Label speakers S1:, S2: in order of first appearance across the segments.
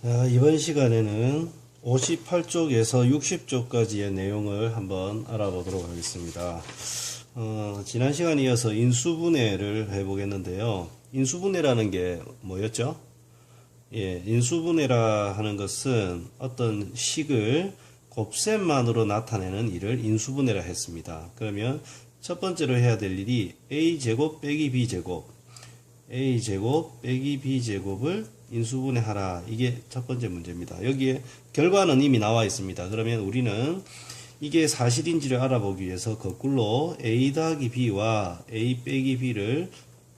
S1: 자, 이번 시간에는 58쪽에서 60쪽까지의 내용을 한번 알아보도록 하겠습니다. 어, 지난 시간에 이어서 인수분해를 해보겠는데요. 인수분해라는 게 뭐였죠? 예, 인수분해라 하는 것은 어떤 식을 곱셈만으로 나타내는 일을 인수분해라 했습니다. 그러면 첫 번째로 해야 될 일이 a제곱 빼기 b제곱 a제곱 빼기 b제곱을 인수분해하라. 이게 첫 번째 문제입니다. 여기에 결과는 이미 나와 있습니다. 그러면 우리는 이게 사실인지를 알아보기 위해서 거꾸로 a 더하기 b와 a 빼기 b를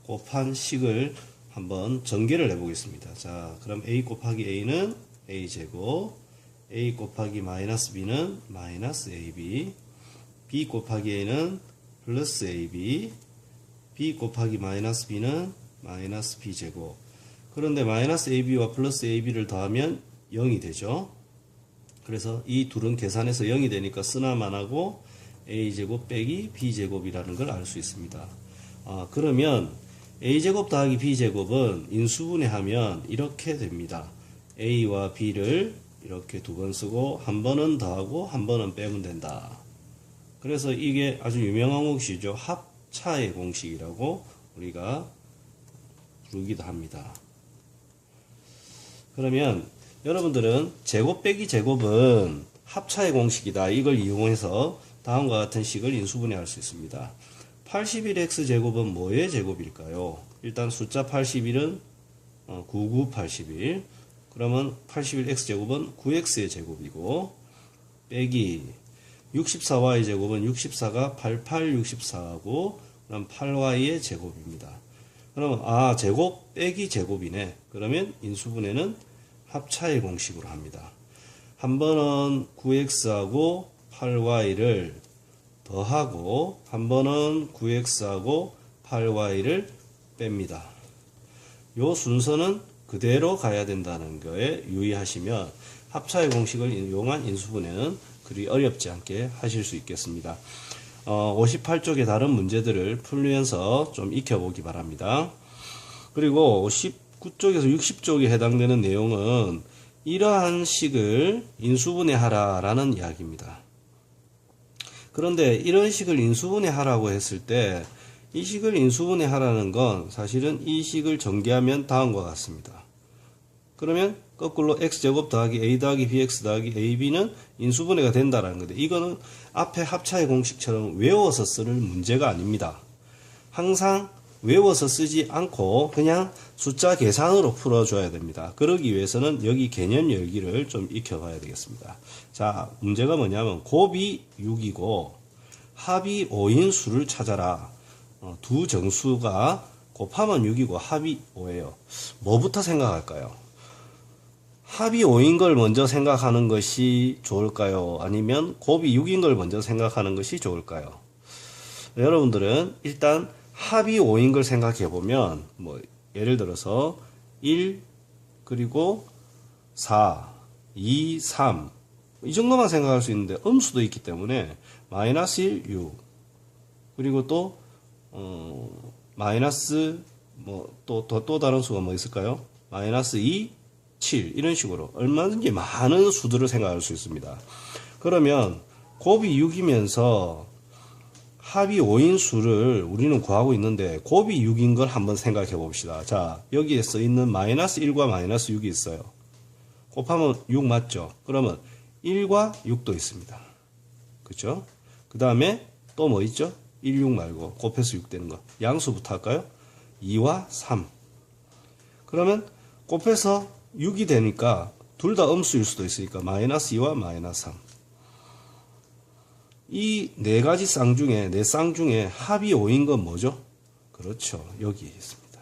S1: 곱한 식을 한번 전개를 해보겠습니다. 자, 그럼 a 곱하기 a는 a제곱, a 곱하기 마이너스 b는 마이너스 ab, b 곱하기 a는 플러스 ab, b 곱하기 마이너스 b는 마이너스 b제곱. 그런데 마이너스 ab와 플러스 ab를 더하면 0이 되죠. 그래서 이 둘은 계산해서 0이 되니까 쓰나만 하고 a제곱 빼기 b제곱이라는 걸 알 수 있습니다. 아, 그러면 a제곱 더하기 b제곱은 인수분해 하면 이렇게 됩니다. a와 b를 이렇게 두 번 쓰고 한 번은 더하고 한 번은 빼면 된다. 그래서 이게 아주 유명한 공식이죠. 합차의 공식이라고 우리가 부르기도 합니다. 그러면 여러분들은 제곱 빼기 제곱은 합차의 공식이다. 이걸 이용해서 다음과 같은 식을 인수분해할 수 있습니다. 81x 제곱은 뭐의 제곱일까요? 일단 숫자 81은 9981. 그러면 81x 제곱은 9x의 제곱이고 빼기 64y 제곱은 64가 8864하고 그럼 8y의 제곱입니다. 그러면 아 제곱 빼기 제곱이네. 그러면 인수분해는 합차의 공식으로 합니다. 한 번은 9x하고 8y를 더하고 한 번은 9x하고 8y를 뺍니다. 요 순서는 그대로 가야 된다는 거에 유의하시면 합차의 공식을 이용한 인수분해는 그리 어렵지 않게 하실 수 있겠습니다. 어, 58쪽의 다른 문제들을 풀면서 좀 익혀보기 바랍니다. 그리고 59쪽에서 60쪽에 해당되는 내용은 이러한 식을 인수분해 하라 라는 이야기입니다. 그런데 이런 식을 인수분해 하라고 했을 때 이 식을 인수분해 하라는 건 사실은 이 식을 전개하면 다음과 같습니다. 그러면 거꾸로 x제곱 더하기 a 더하기 bx 더하기 ab는 인수분해가 된다라는 건데 이거는 앞에 합차의 공식처럼 외워서 쓸 문제가 아닙니다. 항상 외워서 쓰지 않고 그냥 숫자 계산으로 풀어줘야 됩니다. 그러기 위해서는 여기 개념 열기를 좀 익혀봐야 되겠습니다. 자, 문제가 뭐냐면 곱이 6이고 합이 5인 수를 찾아라. 어, 두 정수가 곱하면 6이고 합이 5예요. 뭐부터 생각할까요? 합이 5인 걸 먼저 생각하는 것이 좋을까요? 아니면 곱이 6인 걸 먼저 생각하는 것이 좋을까요? 여러분들은 일단 합이 5인 걸 생각해 보면 뭐 예를 들어서 1 그리고 4, 2, 3. 이 정도만 생각할 수 있는데 음수도 있기 때문에 마이너스 1, 6. 그리고 또 어, 마이너스 뭐 또또 또, 또 다른 수가 뭐 있을까요? 마이너스 2, 7 이런 식으로 얼마든지 많은 수들을 생각할 수 있습니다. 그러면 곱이 6이면서 합이 5인 수를 우리는 구하고 있는데 곱이 6인 걸 한번 생각해 봅시다. 자, 여기에 써 있는 마이너스 1과 마이너스 6이 있어요. 곱하면 6 맞죠? 그러면 1과 6도 있습니다. 그죠? 그 다음에 또 뭐 있죠? 1, 6 말고 곱해서 6 되는 거. 양수부터 할까요? 2와 3. 그러면 곱해서 6이 되니까 둘 다 음수일 수도 있으니까 마이너스 2와 마이너스 3. 이 네 가지 쌍 중에 네 쌍 중에 합이 5인 건 뭐죠? 그렇죠. 여기 있습니다.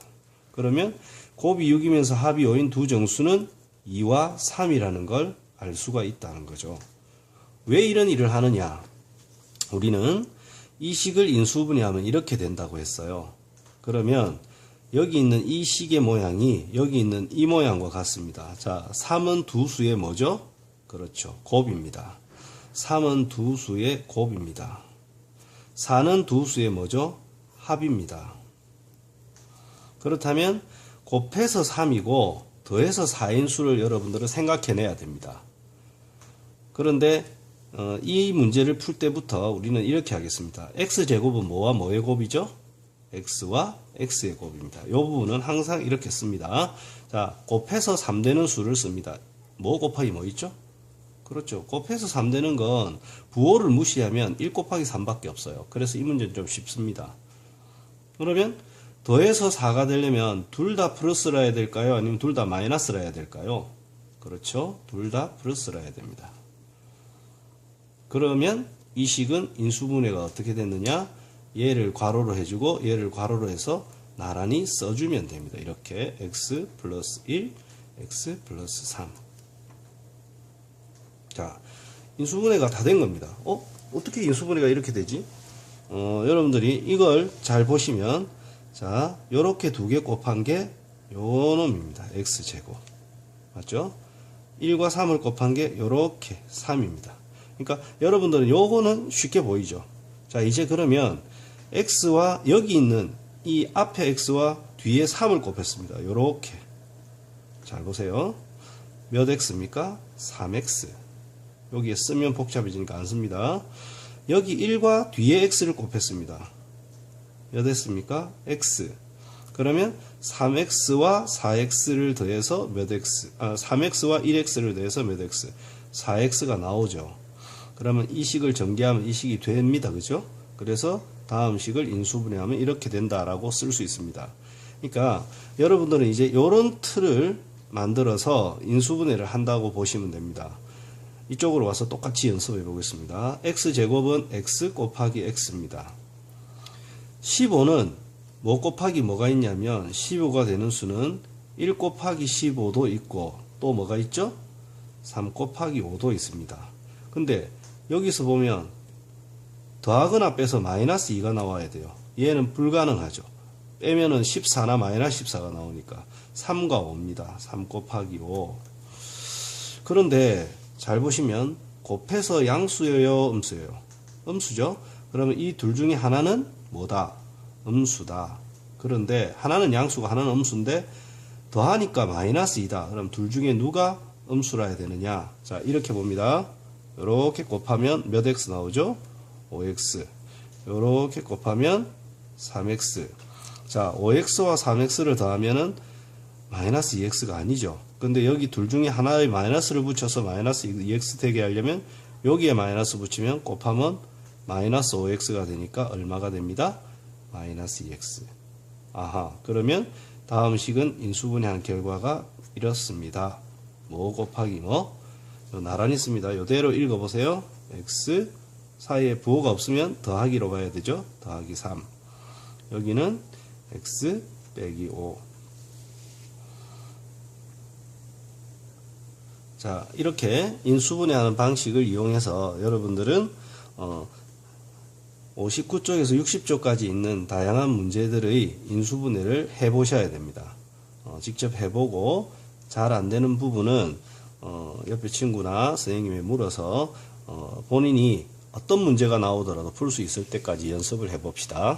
S1: 그러면 곱이 6이면서 합이 5인 두 정수는 2와 3이라는 걸 알 수가 있다는 거죠. 왜 이런 일을 하느냐? 우리는 이 식을 인수분해하면 이렇게 된다고 했어요. 그러면 여기 있는 이 식의 모양이 여기 있는 이 모양과 같습니다. 자, 3은 두 수의 뭐죠? 그렇죠. 곱입니다. 3은 두 수의 곱입니다. 4는 두 수의 뭐죠? 합입니다. 그렇다면 곱해서 3이고 더해서 4인 수를 여러분들은 생각해내야 됩니다. 그런데 어, 이 문제를 풀 때부터 우리는 이렇게 하겠습니다. x제곱은 뭐와 뭐의 곱이죠? X와 x의 곱입니다. 이 부분은 항상 이렇게 씁니다. 자, 곱해서 3되는 수를 씁니다. 뭐 곱하기 뭐 있죠? 그렇죠. 곱해서 3되는 건 부호를 무시하면 1 곱하기 3밖에 없어요. 그래서 이 문제는 좀 쉽습니다. 그러면 더해서 4가 되려면 둘 다 플러스라 해야 될까요? 아니면 둘 다 마이너스라 해야 될까요? 그렇죠. 둘 다 플러스라 해야 됩니다. 그러면 이 식은 인수분해가 어떻게 됐느냐? 얘를 괄호로 해주고 얘를 괄호로 해서 나란히 써주면 됩니다. 이렇게 x 플러스 1, x 플러스 3. 자, 인수분해가 다 된 겁니다. 어? 어떻게 인수분해가 이렇게 되지? 어, 여러분들이 이걸 잘 보시면 자, 요렇게 두 개 곱한 게 요 놈입니다. x제곱. 맞죠? 1과 3을 곱한 게 요렇게 3입니다. 그러니까 여러분들은 요거는 쉽게 보이죠. 자, 이제 그러면 x와 여기 있는 이 앞에 x와 뒤에 3을 곱했습니다. 요렇게. 잘 보세요. 몇 x입니까? 3x. 여기에 쓰면 복잡해지니까 안 씁니다. 여기 1과 뒤에 x를 곱했습니다. 몇 x입니까? x. 그러면 3x와 4x를 더해서 몇 x, 아, 3x와 1x를 더해서 몇 x, 4x가 나오죠. 그러면 이 식을 전개하면 이 식이 됩니다. 그죠? 그래서 다음 식을 인수분해하면 이렇게 된다라고 쓸 수 있습니다. 그러니까 여러분들은 이제 이런 틀을 만들어서 인수분해를 한다고 보시면 됩니다. 이쪽으로 와서 똑같이 연습해 보겠습니다. x제곱은 x 곱하기 x입니다. 15는 뭐 곱하기 뭐가 있냐면 15가 되는 수는 1 곱하기 15도 있고 또 뭐가 있죠? 3 곱하기 5도 있습니다. 근데 여기서 보면 더하거나 빼서 마이너스 2가 나와야 돼요. 얘는 불가능하죠. 빼면은 14나 마이너스 14가 나오니까 3과 5입니다. 3 곱하기 5. 그런데 잘 보시면 곱해서 양수예요, 음수예요? 음수죠. 그러면 이 둘 중에 하나는 뭐다? 음수다. 그런데 하나는 양수가 하나는 음수인데 더하니까 마이너스 2다. 그럼 둘 중에 누가 음수라 해야 되느냐? 자, 이렇게 봅니다. 이렇게 곱하면 몇 x 나오죠? 5x. 이렇게 곱하면 3x. 자, 5x와 3x를 더하면은 마이너스 2x가 아니죠. 근데 여기 둘 중에 하나의 마이너스를 붙여서 마이너스 2x 되게 하려면 여기에 마이너스 붙이면 곱하면 마이너스 5x가 되니까 얼마가 됩니다? 마이너스 2x. 아하. 그러면 다음 식은 인수분해한 결과가 이렇습니다. 뭐 곱하기 뭐? 요 나란히 씁니다. 요대로 읽어보세요. x 사이에 부호가 없으면 더하기로 가야 되죠. 더하기 3. 여기는 x 빼기 5. 자, 이렇게 인수분해하는 방식을 이용해서 여러분들은 어, 59쪽에서 60쪽까지 있는 다양한 문제들의 인수분해를 해보셔야 됩니다. 어, 직접 해보고 잘 안 되는 부분은 어, 옆에 친구나 선생님에 물어서 어, 본인이 어떤 문제가 나오더라도 풀 수 있을 때까지 연습을 해봅시다.